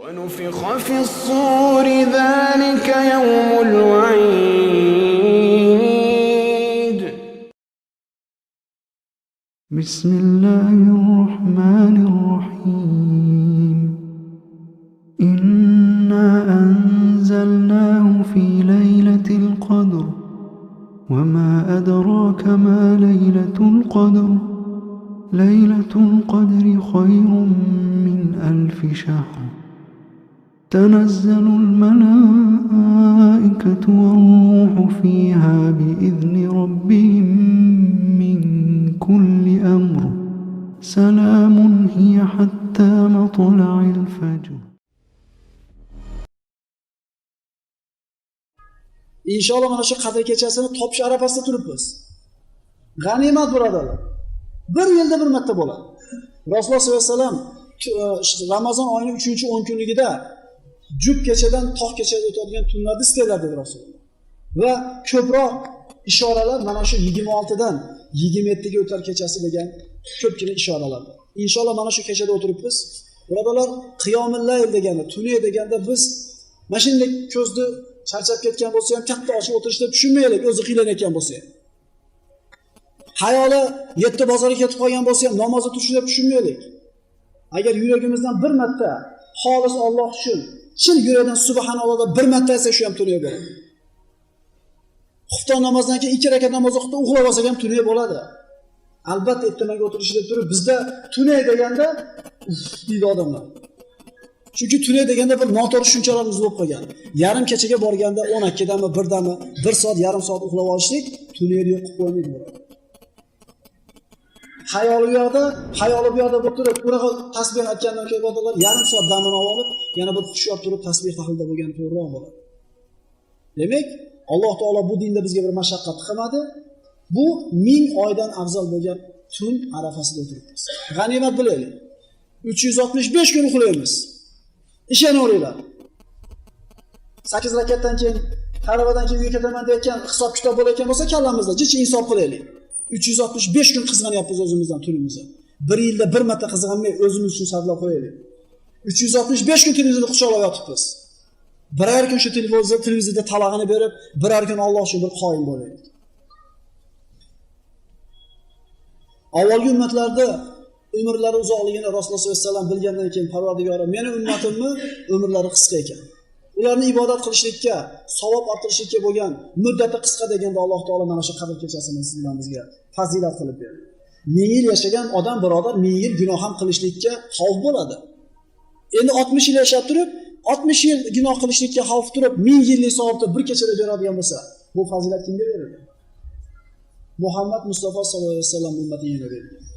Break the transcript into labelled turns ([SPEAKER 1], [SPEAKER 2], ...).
[SPEAKER 1] ونفخ في الصور ذلك يوم الوعيد.
[SPEAKER 2] بسم الله الرحمن الرحيم. إنا أنزلناه في ليلة القدر. وما أدراك ما ليلة القدر. ليلة القدر خير من ألف شهر. تنزل الملائكة والروح فيها بإذن ربهم من كل أمر سلام هي حتى مطلع الفجر
[SPEAKER 3] inshaalloh mana shu qadr kechasini topish arafasida turibmiz g'animat birodarlar bir yilda bir marta bo'ladi rasululloh sollallohu alayhi vasallam t- ramazon oyining uchinchi o'n kunligida jubgachadan kechadan o'tadigan tunlarni istanglar dedi rasululloh. Va ko'proq ishoralar mana shu yigirma oltidan yigirma yettiga o'tar kechasi degan ko'pgina ishoralar. Bor inshaalloh mana shu kechada o'tiribmiz. Birodarlar qiyomillayl degani tuni deganda biz mana shunday ko'zni charchab ketgan bo'lsa ham katta ochib o'tirishni tushunmaylik o'zi qiylanayotgan bo'lsa ham. Hayoli yetti bozorga ketib qolgan bo'lsa ham namozni turishda tushunmaylik. Agar yuragimizdan bir marta xolis olloh uchun. Chin yurakdan subhanalloh bir marta aytsa shu ham tuniya bo'ladi xufton namozidan keyin ikki rakat namoz o'qib uxlab olsak ham tuniya bo'ladi. Albatta ertamaga o'tirish deb turib bizda tunay deganda uf deydi odamlar. Chunki tunay deganda bir noto'g'ri tushunchalarimiz bo'lib qolgan. Yarim kechaga borganda o'n ikkidami birdami bir soat yarim soat uxlab olishlik tunayni yo'q qilib qo'ymaydi. Hayoli u yoqda hayoli bu yoqda bo'lib turib bunaqa tasbeh aytgandan keyin birodarlar yarim soat damini olib yana bir hush olib turib tasbeh tahlilda bo'lgani to'g'riroq bo'ladi. Demak alloh taolo bu dinda bizga bir mashaqqat qilmadi. Bu ming oydan afzal bo'lgan tun arafasida o'tiribmiz. G'animat bilaylik. Uch yuz oltmish besh kun uxlaymiz. Ishonaveringlar sakkiz rakatdan keyin taravadan keyin uyga ketaman deyotgan hisob kitob bo'layotgan bo'lsa kallamizda jichi insof qilaylik. Uch yuz oltmish besh kun qizg'anyapmiz o'zimizdan tunimizni. Bir yilda bir marta qizg'anmay o'zimiz uchun sarflab qo'yaylik. Uch yuz oltmish besh kun televizorni quchoqlab yotibmiz. Biror kun shu televizor televizorda talag'ini berib biror kun Alloh uchun bir qoyil bo'laylik. Avvalgi ummatlarda umrlari uzoqligini rasululloh sollallohu alayhi vasallam bilgandan keyin parvardigorim meni ummatimni umrlari qisqa ekan. Ularni ibodat qilishlikka savob orttirishlikka bo'lgan muddati qisqa deganda alloh taolo mana shu qadr kechasini siz bilan bizga fazilat qilib berdi. Ming yil yashagan odam birodar ming yil gunoh ham qilishlikka xavf bo'ladi. Endi oltmish yil yashab turib oltmish yil gunoh qilishlikka xavf turib ming yillik savobni bir kechada beradigan bo'lsa bu fazilat kimga berildi? Muhammad mustafa sallallohu alayhi vasallam ummatiga berilgan